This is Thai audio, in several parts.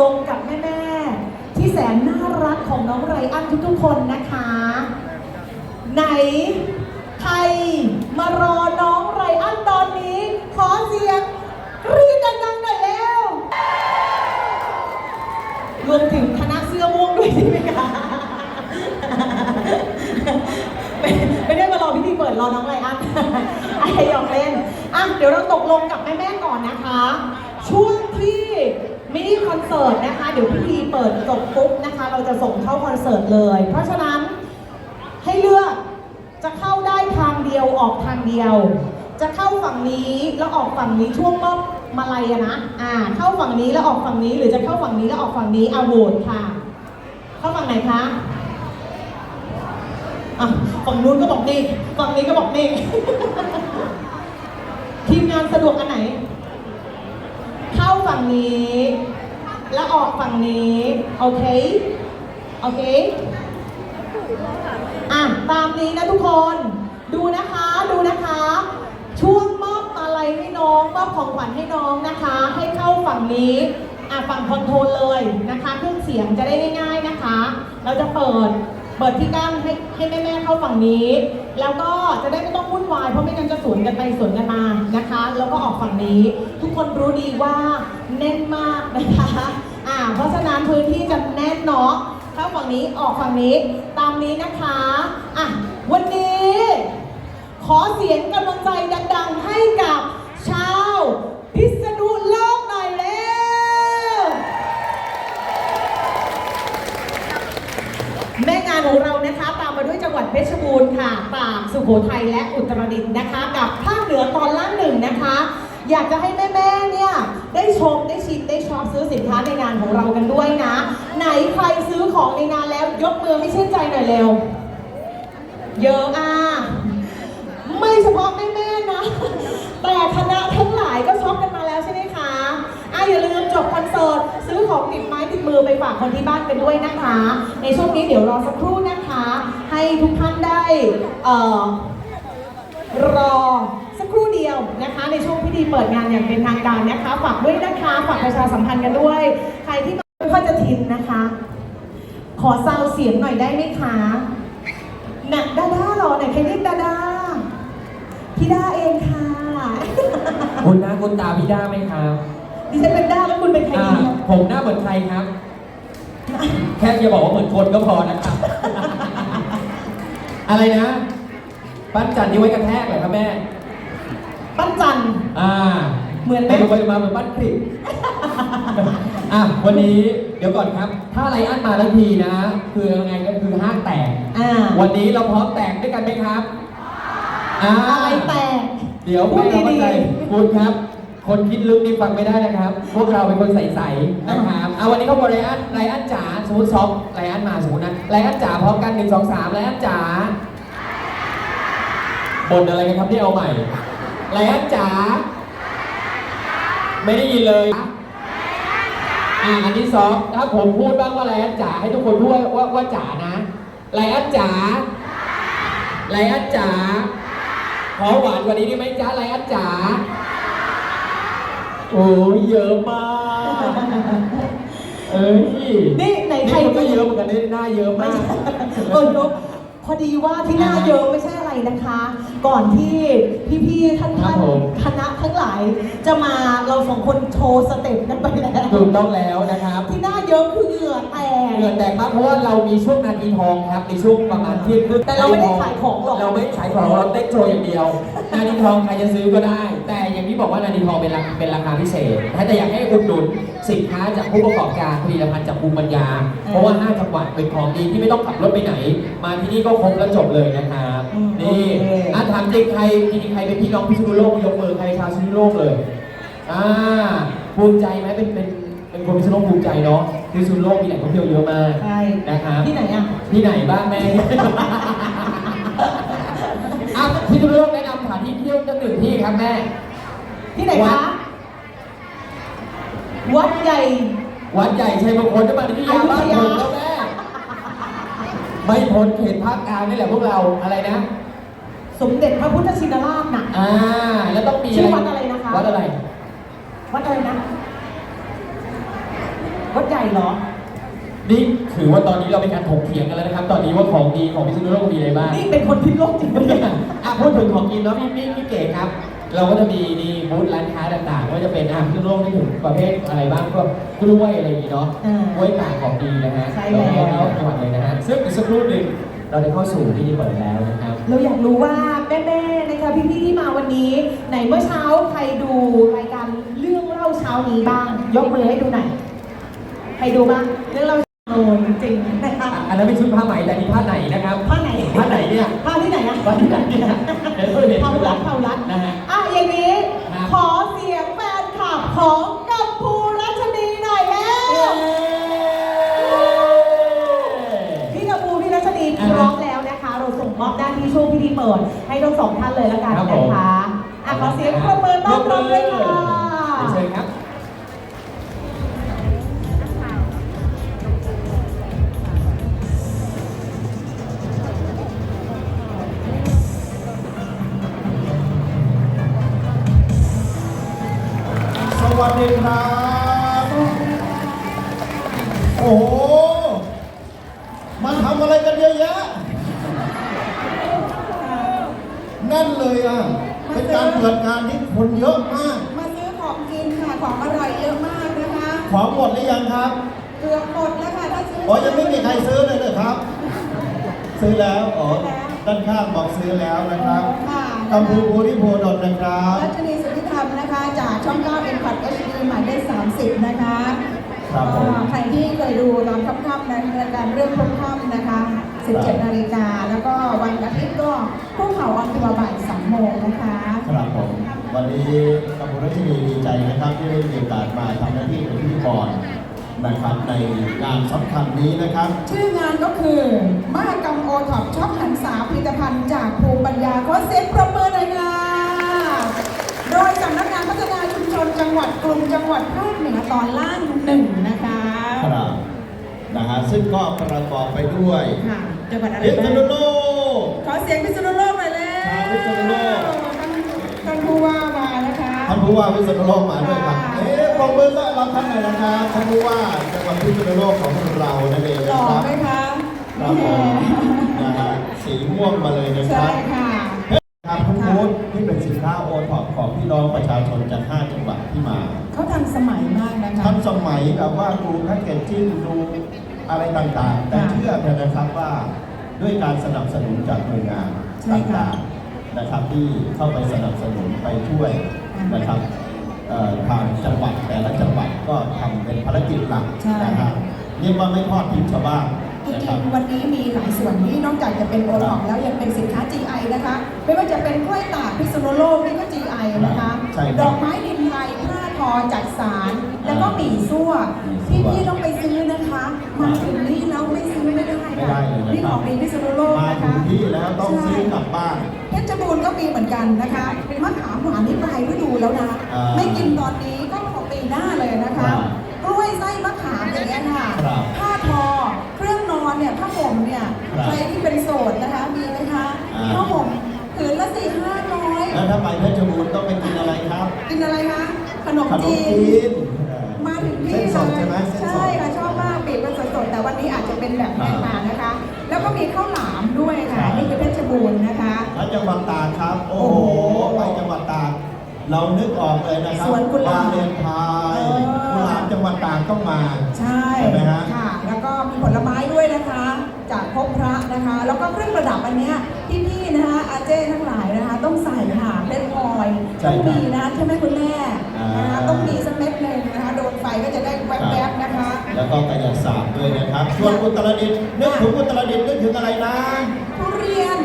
ลงกับแม่ๆที่แสนน่ารักของน้องไรอันทุกๆคนนะคะ ไหนใครมารอน้องไรอันตอนนี้ ขอเสียงกรี๊ดดังๆหน่อยแล้วรวมถึงคณะเสื้อม่วงด้วยใช่ไหมคะไม่ไม่ได้มารอพิธีเปิดรอน้องไรอันไอ้หยอกเล่นอะเดี๋ยวเราตกลงกับแม่ๆก่อนนะคะ ช่วงที่ มินิคอนเสิร์ตนะคะ เดี๋ยวพิธีเปิดจบปุ๊บนะคะ เราจะส่งเข้าคอนเสิร์ตเลย เพราะฉะนั้นให้เลือกจะเข้าได้ทางเดียวออกทางเดียว จะเข้าฝั่งนี้แล้วออกฝั่งนี้ช่วงมอบมาลัยอะนะอ่าเข้าฝั่งนี้แล้วออกฝั่งนี้ หรือจะเข้าฝั่งนี้แล้วออกฝั่งนี้อาโหวตค่ะ เข้าฝั่งไหนคะอะฝั่งนู้นก็บอกนี่ฝั่งนี้ก็บอกนี่ทีมงานสะดวกอันไหน ฝั่งนี้ แล้วออกฝั่งนี้ โอเค โอเค อะ ตามนี้นะทุกคน ดูนะคะ ดูนะคะ ช่วงมอบอะไรให้น้องมอบของขวัญให้น้องนะคะ ให้เข้าฝั่งนี้ อะ ฝั่งคอนโทรลเลยนะคะ เครื่องเสียงจะได้ง่ายๆนะคะ เราจะเปิดเปิดที่กั้นให้ให้แม่ๆเข้าฝั่งนี้ แล้วก็จะได้ไม่ต้องวุ่นวายเพราะไม่งั้นจะสวนกันไปสวนกันมานะคะ แล้วก็ออกฝั่งนี้ ทุกคนรู้ดีว่า แน่นมากนะคะอ่าเพราะฉะนั้นพื้นที่จะแน่นเนาะเข้าฝั่งนี้ออกฝั่งนี้ตามนี้นะคะอะวันนี้ ขอเสียงกำลังใจดังๆให้กับชาวพิษณุโลกหน่อยเร็วแม่งานของเรานะคะ ตามมาด้วยจังหวัดเพชรบูรณ์ค่ะตากสุโขทัยและอุตรดิตถ์นะคะ กับภาคเหนือตอนล่างหนึ่งนะคะ อยากจะให้แม่ๆเนี่ยได้ชมได้ชิมได้ชอปซื้อสินค้าในงานของเรากันด้วยนะ ไหนใครซื้อของในงานแล้วยกมือให้ชื่นใจหน่อยเร็ว เยอะอะไม่เฉพาะแม่ๆนะ แต่คณะทั้งหลายก็ช็อปกันมาแล้วใช่ไหมคะอะอย่าลืมจบคอนเสิร์ตซื้อของติดไม้ติดมือไปฝากคนที่บ้านกันด้วยนะคะ ในช่วงนี้เดี๋ยวรอสักครู่นะคะ ให้ทุกท่านได้อ่อรอ ฝากด้วยนะคะฝากประชาสัมพันธ์กันด้วย ใครที่มาพ่อจะทินนะคะ ขอซาวเสียงหน่อยได้ไหมคะหนักดาด้าเหรอไหนใครเรียกดาด้าพี่ด้าเองค่ะ คุณหน้าคุณตาพี่ด้าไหมครับดิฉันเป็นด้าแล้วคุณเป็นใครอ่าดีผมหน้าเหมือนใครครับ แค่จะบอกว่าเหมือนคนก็พอนะครับ อะไรนะ ปั้นจันนี่ไว้กระแทกเหรอครับแม่ ปั้นจันทร์ อ่า เหมือนไหม ไปดูไปมาเหมือนปั้นคลิปอะวันนี้เดี๋ยวก่อนครับ ถ้าไลอันมาทั้งทีนะ คือยังไงก็คือห้างแตก อ่าวันนี้เราพร้อมแตกด้วยกันไหมครับอ่าอะไรแตก เดี๋ยวพูดไม่เข้าดีใจๆคุณครับ คนคิดลึกนี่ฟังไม่ได้นะครับ พวกเราเป็นคนใสๆนะครับเอาวันนี้เขาบอกไรอันไรอันจ๋าสมมติซอฟไรอันมาสมมตินะไรอันจ๋าพร้อมกันหนึ่งสองสามไรอันจ๋าบ่นอะไรกันครับที่เอาใหม่ไรอันจ๋า ไม่ได้ยินเลยอ่าอันที่สองถ้าผมพูดบ้างว่าไรอันจ๋าให้ทุกคนพูดว่าว่าจ๋านะไรอันจ๋าไรอันจ๋าขอหวานกว่านี้ได้ไหมจ๊ะไรอันจ๋าโอ้ยเยอะมาก เอ้ยนี่ไหนใครนี่มันก็เยอะเหมือนกันนี่หน้าเยอะไม่มากใช่เออเนอะพ อดีว่าที่หน้าเยอะไม่ใช่อะไรนะคะ ก่อนที่พี่ๆท่านครัท่าบนผมคณะทั้งหลาย จะมาเราสองคนโชว์สเต็ปกันไปแล้วถูกต้องแล้วนะครับที่หน้าเยอะคือเหงื่อแตกเหงื่อแตกมากเพราะว่าเรามีช่วงนาทีทองครับในช่วงประมาณเที่ยงครึ่งแต่เราไม่ได้ขายของหรอก เราไม่ขายของเราเต้นโชว์อย่างเดียว นาทีทองใครจะซื้อก็ได้ แต่อย่างที่บอกว่านาทีทองเป็นราคาเป็นราคาพิเศษแต่อยากให้อุดหนุนสินค้าจากผู้ประกอบการผลิตภัณฑ์จากภูมิปัญญา เพราะว่าห้าจังหวัดเป็นของดีที่ไม่ต้องขับรถไปไหน มาที่นี่ก็ครบแล้วจบเลยนะครับอืมนี่โอเค อะถามจริงใครมีใครเป็นพี่น้องพิษณุโลกยกมือใครชาวพิษณุโลกเลยอ่าภูมิใจไหมเป็นเป็นเป็นคนพิษณุโลกภูมิใจเนาะพิษณุโลกมีแหล่งท่องเที่ยวเยอะมากใช่นะครับ ที่ไหนอะ ที่ไหนบ้างแม่ อะพิษณุโลกแนะนำสถานที่เที่ยวตั้งหนึ่งที่ครับแม่ ที่ไหนวัคะดวัดใหญ่ วัดใหญ่ชัยมงคลจังหวัดอยุธยาอยุบ้าธนยาผมแล้วแม่ ไม่พ้นเขตภาคกลางนี่แหละพวกเราอะไรนะ สมเด็จพระพุทธชินราชน่ะ อ่า แล้วต้องมีชื่อวัดอะไรนะคะ วัดอะไร วัดอะไรนะรถใหญ่เหรอ นี่ถือว่าตอนนี้เราเป็นการถกเถียงกันแล้วนะครับ ตอนนี้ว่าของดีของพิษณุโลกมีอะไรบ้างนี่เป็นคนพิมพ์โลกจริงปะเนี่ยอะพูดถึงของกินเนาะพี่พี่พี่เก๋ครับ เราก็จะมีนี่ บูธร้านค้าต่างๆไม่ว่าจะเป็นอาหารพิษณุโลกนี่ถึงประเภทอะไรบ้างก็กล้วยอะไรอย่างงี้เนาะอ่ากล้วยตากของดีนะฮะใช่แล้ว เราก็มีจังหวัดเลยนะฮะซึ่งอีกสักครู่หนึ่งเราได้เข้าสู่พิธีเปิดแล้วนะครับ เราอยากรู้ว่าแม่ๆนะคะพี่ๆที่มาวันนี้ไหนเมื่อเช้าใครดูรายการเรื่องเล่าเช้านี้บ้าง ยกมือให้ดูหน่อยใครดูบ้างเรื่องเล่าโอ้จริงๆนะคะอันนั้นเป็นชุดผ้าไหมแต่นี่ผ้าไหนนะครับ ผ้าไหนผ้าไหนเนี่ย ผ้าที่ไหนอะผ้าที่ไหนเนี่ยเดี๋ยวเพื่อนเห็นเผารัดเผารัดนะฮะ อะอย่างนี้ ครับ ขอเสียงแฟนคลับของกัมพูรัชนีหน่อยแล้วพี่กัมพูพี่รัชนีพร้อมแล้วนะคะ เราส่งมอบหน้าที่ช่วงพิธีเปิด ให้ทั้งสองท่านเลยละกัน ครับผ นะ ม คะอะ ขอเสียงปรบมือต้อนรับด้วยค่ะ ด้านข้างบอกซื้อแล้วนะครับค่ะกัมพูภูริโพดลนะครับรัชนีสุทธิธรรมนะคะ จากช่อง9 m อ็นพัดเอชดีหมายเลข30 นะคะครับผมอ่าใครที่เคยดูตอนค่ำๆในรายการเรื่องค่ำๆนะคะ 17 นาฬิกา แล้วก็วันอาทิตย์ก็พวกเขาออนทัวร์บ่าย2โมงนะคะ ครับผม วันนี้กัมพูรัชนีดีใจนะครับที่ได้มีโอกาสมาทำหน้าที่เป็นพิธีกร นะครับในงานสำคัญนี้นะครับ ชื่องานก็คือมหกรรมโอท็อปช็อปหันษาผลิตภัณฑ์จากภูมิปัญญาขอเสียงปรบมือหน่อยค่ะโดยสำนักงานพัฒนาชุมชนจังหวัดกลุ่มจังหวัดภาคเหนือตอนล่างหนึ่งนะคะครับนะฮะซึ่งก็ประกอบไปด้วยค่ะจังหวัดอะไรพิษบ้างณุโลกขอเสียงพิษณุโลกหน่อยแล้วครับพิษณุโลกท่านท่านผู้ว่ามานะคะท่านผู้ว่าพิษณุโลกมาด้วยครับค่ะเอ๊ะ ปรบมือต้อนรับท่านหน่อยนะครับท่านผู้ว่าจังหวัดพิษณุโลกของเรานั่นเองหล่นะอครับไหมคะครับผมนะฮะสีม่วงมาเลยนะคใช่รับ ค่ะ ครับทุกบูธที่เป็นสินค้าโอท็อปของพี่น้องประชาชนจาก 5 จังหวัดที่มาเขาทันสมัยมากนะคะ ทันสมัยแบบว่าดูแพ็กเกจจิ้งดูอะไรต่างๆ แต่ค่ะเชื่อเถอะนะครับว่าด้วยการสนับสนุนจากหน่วยงานใช่ค่ะต่างๆนะครับที่เข้าไปสนับสนุนไปช่วยค่ะนะครับเอ่อ ทางจังหวัดแต่ละจังหวัดก็ทำเป็นภารกิจหลักใช่นะครับเรียกว่าไม่ทอดทิ้งชาวบ้านจรินะครังบๆวันนี้มีหลายส่วนที่นอกจากจะเป็นโอท็อปแล้วยังเป็นสินค้า GI นะคะ ไม่ว่าจะเป็นกล้วยตากพิษณุโลกนี่ก็ GI นะคะใช่ครับดอกไม้ดินไทย ผ้าทอจักสารแล้วก็หมี่ซั่วหมี่ซั่ที่วพี่ต้องไปซื้อนะคะมาถึงนี่แล้วไม่ซื้อไม่ได้ไม่ค่ะได้เลยนะนี่คขรัอบงดีพิษณุโลกมานะถึคะงที่แล้วต้องซื้อกลับบ้าน เพชรบูรณ์ก็มีเหมือนกันนะคะมะขามหวานนี่ปลายฤดูแล้วนะอ่าไม่กินตอนนี้ก็ของปีหน้าเลยนะคะครับกล้วยไส้มะขามอย่างเงี้ยค่ะครับผ้าทอเครื่องนอนเนี่ยผ้าห่มเนี่ยครับใครที่เป็นโสดนะคะมีไหมคะอ่า ผ้าห่มผืนละสี่ห้าร้อย แล้วถ้าไปเพชรบูรณ์ต้องไปกินอะไรครับ กินอะไรคะข นมขนมจีจีน น มาถึงที่เส้นสดเลยใช่ไหมเส้นสด ใช่ค่ะชอบมากปีกเป็นสดๆแต่วันนี้อาจจะเป็นแบบแห้งมานะคะ แล้วก็มีข้าวหลามด้วยค่ะครับนี่คือเพชรบูรณ์นะคะ แล้วจังหวัดตากครับโอ้โหโอ้โห ไปจังหวัดตาก เรานึกออกเลยนะครับสวนกุหลาบเลนไทยเออ กุหลาบจังหวัดตากต้องมา ใช่ใช่ไหมฮะ ค่ะ แล้วก็มีผลไม้ด้วยนะคะ จากพบพระนะคะ แล้วก็เครื่องประดับอันเนี้ยพี่ๆนะคะอาเจ้ทั้งหลายนะคะ ต้องใส่ค่ะเพชรพลอยใช่ต้องครับมีนะใช่ไหมคุณแม่อ่านนะคะต้องมีสักเม็ดหนึ่งนะคะโดนไฟก็จะได้แวบๆนะคะแล้วก็กายศาสตร์ด้วยนะครับ ส่วนอุตรดิตถ์นึกถึงอุตรดิตถ์นึกถึงอะไรนะทุเรียน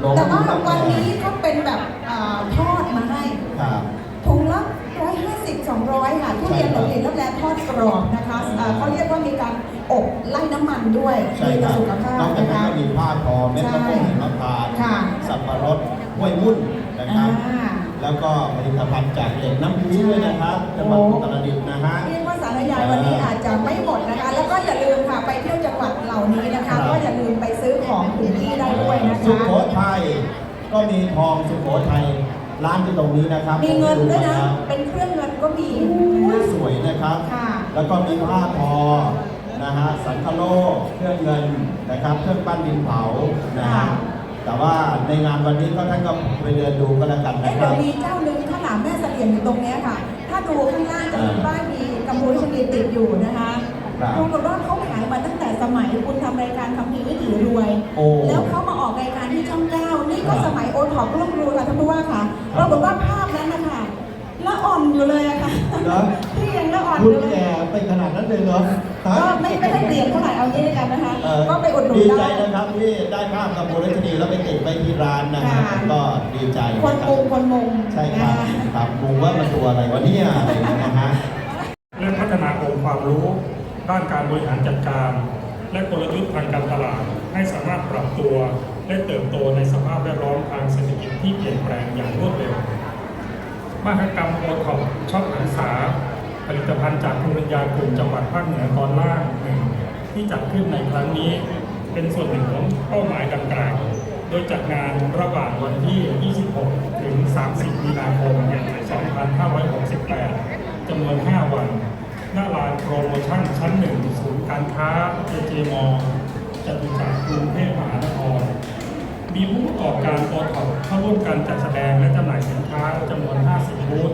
หลงแต่ว่ารักวันนี้เขาเป็นแบบอ่าทอดมาให้ครับ ถุงละ150 200ค่ะทุเรียนหลงหลินรับแลทอดกรอบนะคะอ่าเขาเรียกว่ามีการอบไล่น้ำมันด้วยใช่ดีคต่อรับสุขภาพนอกจากนะนั้นคะ ก็มีผ้าทอเม็ดมะม่วงหิมพานต์ ค่ะ สับปะรด ห้วยมุ่นนะครับ อ่า แล้วก็ผลิตภัณฑ์จากเหล็กน้ำพีด้วยนะครับจังหวัดอุตรดิตถ์นะฮะ เรียกว่าสารยายวันนี้อาจจะไม่หมดนะคะ แล้วก็อย่าลืมค่ะไปเที่ยวจังหวัดเหล่านี้นะครัคะ บ ก็อย่าลืมไปซื้อของถึงที่ได้ด้วยนะสุคะ โขทัยก็มีทองสุโขทัยร้านที่ตรงนี้นะครับมีเงินด้วยนะผมเป็นเครื่องเงินก็มีดูนะมาแล้วคะสวยนะครับ ค่ะ แล้วก็มีผ้าทอนะฮะสังคโลกเครื่องเงินนะครับ เครื่องปั้นดินเผานะฮะค่ะ แต่ว่าในงานวันนี้ก็ท่านก็ไปเดินดูก็แล้วกันเอ๊ะนะคเดี๋รัยวบ มีเจ้าหนึ่งข้างหลังแม่เสลียงอยู่ตรงเนี้ยค่ะ ถ้าดูข้างล่างจะมีอ่าป้ายมีกัมพูชานีติดอยู่นะคะครับปรากฏว่าเขาขายมาตั้งแต่สมัยคุณทำรายการคำพีวิถีรวย โอ้ แล้วเขามาออกรายการที่ช่องเก้านี่ก็ครับสมัยโอท็อปร่วมรู้ค่ะท่านผู้ว่าค่ะปรากฏว่าภาพนั้นนะคะละอ่อนอยู่เลยอะค่ะเหรอ พี่ยังละอ่อนอคุณยู่เลยแก่ไปขนาดนั้นเลยเหรอฮะ ก็ไม่ไม่ได้เปลี่ยนเท่าไหร่เอางี้ด้วยกันนะคะเอ่อก็ไปอุดหนุนดีใจได้ นะครับที่ได้ภาพกับโบราชนีแล้วไปติดไปที่ร้านนะฮะค่ะ ก็ดีใจคนนะมุงคนมุงใช่ครับนะะครับมุงว่ามันตัวอะไรวะเนี่ยอะไรอย่างเงี้ยนะฮะ และพัฒนาองค์ความรู้ด้านการบริหารจัดการ และกลยุทธ์ทางการตลาด ให้สามารถปรับตัวและเติบโตในสภาพแวดล้อมทางเศรษฐกิจที่เปลี่ยนแปลงอย่างรวดเร็ว มหกรรมโอท็อปช็อปหันษา ผลิตภัณฑ์จากภูมิปัญญากลุ่มจังหวัดภาคเหนือตอนล่างหนึ่งที่จัดขึ้นในครั้งนี้เป็นส่วนหนึ่งของเป้าหมายดังกล่าวโดยจัดงานระหว่างวันที่ 26 ถึง 30 มีนาคม 2568 จำนวน 5 วัน หน้าลานโปรโมชั่นชั้น 1 ศูนย์การค้าเจเจมอจตุจักรกรุงเทพมหานคร มีผู้ประกอบการโอท็อปเข้าร่วมการจัดแสดงและจำหน่ายสินค้าจำนวน 50 บูธ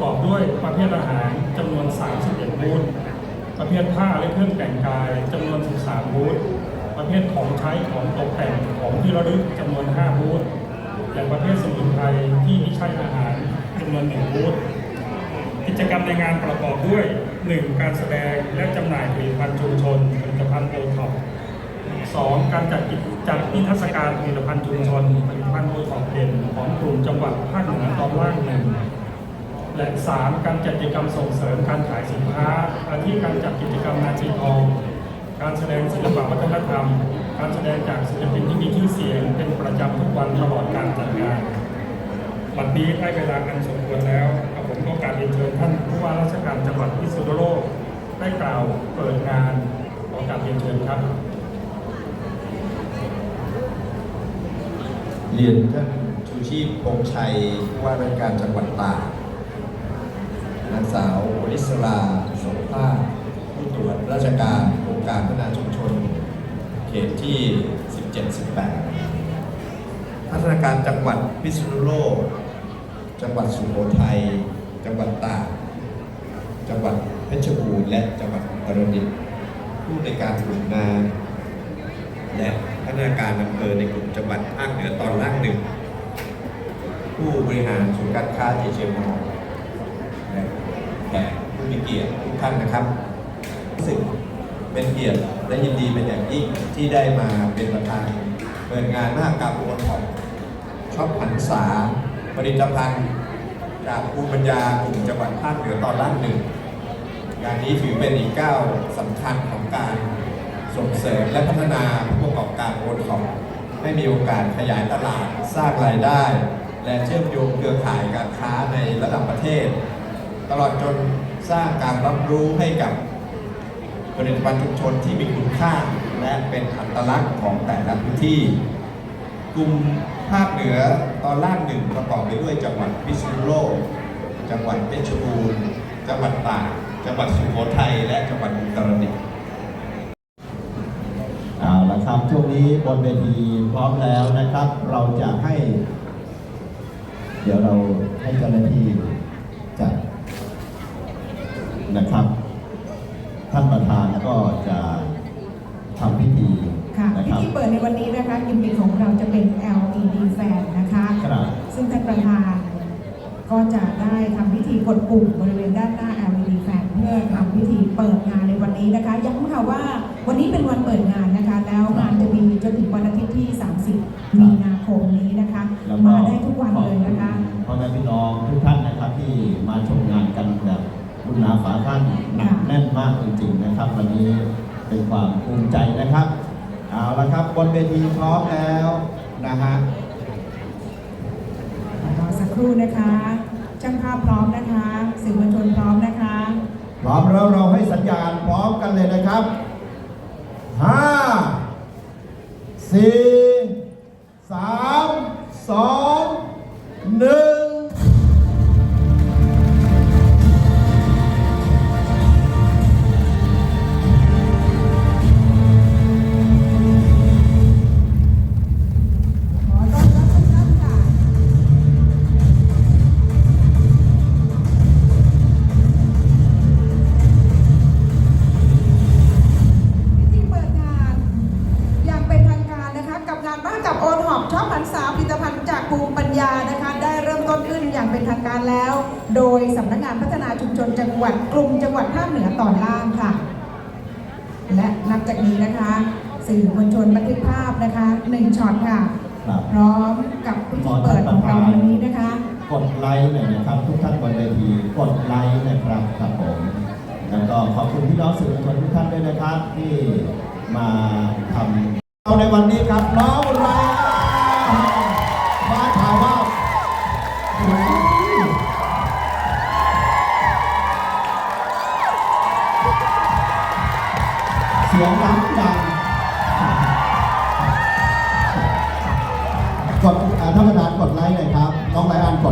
กอบด้วยประเภทอาหารจำนวน 31 บูธ ประเภทผ้าและเครื่องแต่งกายจำนวน 13 บูธ ประเภทของใช้ของตกแต่งของที่ระลึกจำนวน 5 บูธ และประเภทสมุนไพรที่ไม่ใช่อาหารจำนวน 1 บูธ กิจกรรมในงานประกอบด้วย 1. การแสดงและจำหน่ายผลิตภัณฑ์ชุมชนผลิตภัณฑ์โอท็อป 2. การจัดกิจจัดนิทรรศการผลิตภัณฑ์ชุมชนผลิตภัณฑ์โอท็อปเด่นของกลุ่มจังหวัดภาคเหนือตอนล่างหนึ่ง และ 3. การจัดกิจกรรมส่งเสริมการขายสินค้าอาทิการจัดกิจกรรมนาทีทองการแสดงศิลปะวัฒนธรรม การแสดงจากศิลปินที่มีชื่อเสียงเป็นประจำทุกวันตลอดการจัดงานวันนี้ได้เวลากันสมควรแล้วผมก็การเรียนเชิญท่านผู้ว่าราชการจังหวัดพิษณุโลกได้กล่าวเปิดงานขอการเรียนเชิญครับ เรียนท่านชูชีพพงษ์ชัยผู้ว่าราชการจังหวัดตากางสาววิศราโสภาผู้ตรวจราชการองค์การพัฒนาชุมชน เขตที่ 17-18 พัฒนาการจังหวัดพิษณุโลก จังหวัดสุโขทัย จังหวัดตาก จังหวัดเพชรบูรณ์และจังหวัดอุตรดิตถ์ผู้ในการกลุ่มงาน และพัฒนาการอำเภอในกลุ่มจังหวัดภาคเหนือตอนล่างหนึ่ง ผู้บริหารศูนย์การค้าเอเชียมอลและ แขกผู้มีเกียรติทุกท่านนะครับรู้สึกเป็นเกียรติและยินดีเป็นอย่างยิ่งที่ได้มาเป็นประธานเปิดงานมหกรรมโอท็อปช็อปหันษาผลิตภัณฑ์จากภูมิปัญญากลุ่มจังหวัดภาคเหนือตอนล่างหนึ่งงานนี้ถือเป็นอีกก้าวสำคัญของการส่งเสริมและพัฒนาผู้ประกอบการโอท็อปให้มีโอกาสขยายตลาดสร้างรายได้ และเชื่อมโยงเครือข่ายการค้าในระดับประเทศ ตลอดจนสร้างการรับรู้ให้กับผลิตภัณฑ์ชุมชนที่มีคุณค่า และเป็นอัตลักษณ์ของแต่ละพื้นที่ กลุ่มภาคเหนือตอนล่างหนึ่งประกอบไปด้วยจังหวัดพิษณุโลก จังหวัดเพชรบูรณ์ จังหวัดตาก จังหวัดสุโขทัย และจังหวัดอุตรดิตถ์เอาละครับช่วงนี้บนเวทีพร้อมแล้วนะครับ เราจะให้ เดี๋ยวเราให้เจ้าหน้าที่ นะครับ ท่านประธานก็จะทำพิธีค่ะนะพิครับธีเปิดในวันนี้นะคะกิมมิคของเราจะเป็น LED แฟนนะคะ ครับซึ่งท่านประธานก็จะได้ทำพิธีกดปุ่มบริเวณด้านหน้า LED แฟนเพื่อทำพิธีเปิดงานในวันนี้นะคะย้ำค่ะว่าวันนี้เป็นวันเปิดงานนะคะ แล้วงานจะมีจนถึงวันอาทิตย์ที่ 30 มีนาคมนี้นะคะ แล้วก็มาได้ทุกวันเลยนะคะ ขอบณพ่อแม่พี่น้องทุกท่านนะครับที่มาชมงานกันแบบ บุญนาฝาท่านหนักค่ะแน่นมากจริงๆนะครับ วันนี้เป็นความภูมิใจนะครับ เอาละครับบนเวทีพร้อมแล้วนะฮะรอสักครู่นะคะช่างภาพพร้อมนะคะสื่อมวลชนพร้อมนะคะ พร้อมแล้วเราให้สัญญาณพร้อมกันเลยนะครับห้าสี่สามสองหนึ่ง วลชนบันทึกภาพนะคะหนึ่งช็อตค่ะ ครับพร้อมกับพิธีเปิดของเราวันนี้นะคะ กดไลค์หน่อยนะครับ ทุกท่านบนเวทีกดไลค์นะครับครับผมแล้วก็ขอบคุณพี่น้องสื่อมวลชนทุกท่านด้วยนะครับที่มาทำเอาในวันนี้ครับน้องไร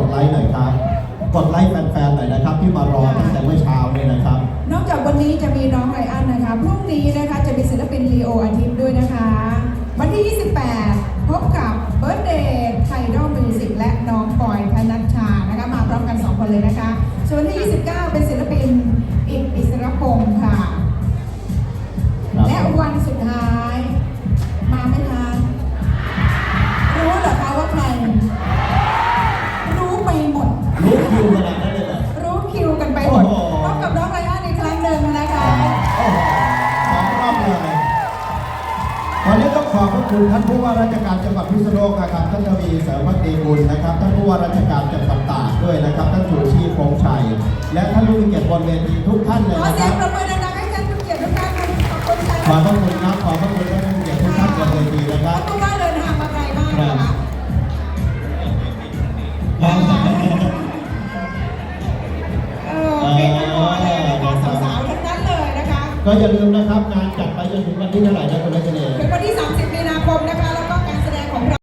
ดไลค์หน่อยครับ กดไลค์แฟนๆหน่อยนะครับ ที่มารอตั้งแต่เมื่อเช้าเนี่ยนะครับ นอกจากวันนี้จะมีน้องไรอันนะคะ พรุ่งนี้นะคะจะมีศิลปินลีโออาทิตย์ด้วยนะคะ วันที่ 28 พบกับเบิร์ดเดย์ไทดอลมิวสิกและน้องปอยธนัชชานะคะ มาพร้อมกัน 2 คนเลยนะคะ ส่วนวันที่ 29 เป็นศิลปินอิกอิสรพงศ์ คุณท่านผู้ว่าราชการจังหวัดพิษณุโลกนะครับท่านทวีเสริมพักดีบุญนะครับท่านผู้ว่าราชการจังหวัดตากด้วยนะครับท่านสุรชีพพงษ์ชัย และท่านผู้มีเกียรติบนเวทีทุกท่านเลยขอนะคเสียรังบประเมินดังๆให้ท่านผู้เกียรติทุกท่านค่ะขอบคุณค่ะขอบพระคุณครับขอบพระคุณท่านผู้มีเกียรติทุกท่านบนเวทีนะคท่ารับนผู้ว่าเดินทางมาไกลมากนะคะ เออเป็นกันหมดเลยนะคะสาวๆทั้งนั้นเลยนะคะ ก็อย่าลืมนะครับงานจัดไปจนถึงวันที่เท่าไหร่นะคุณ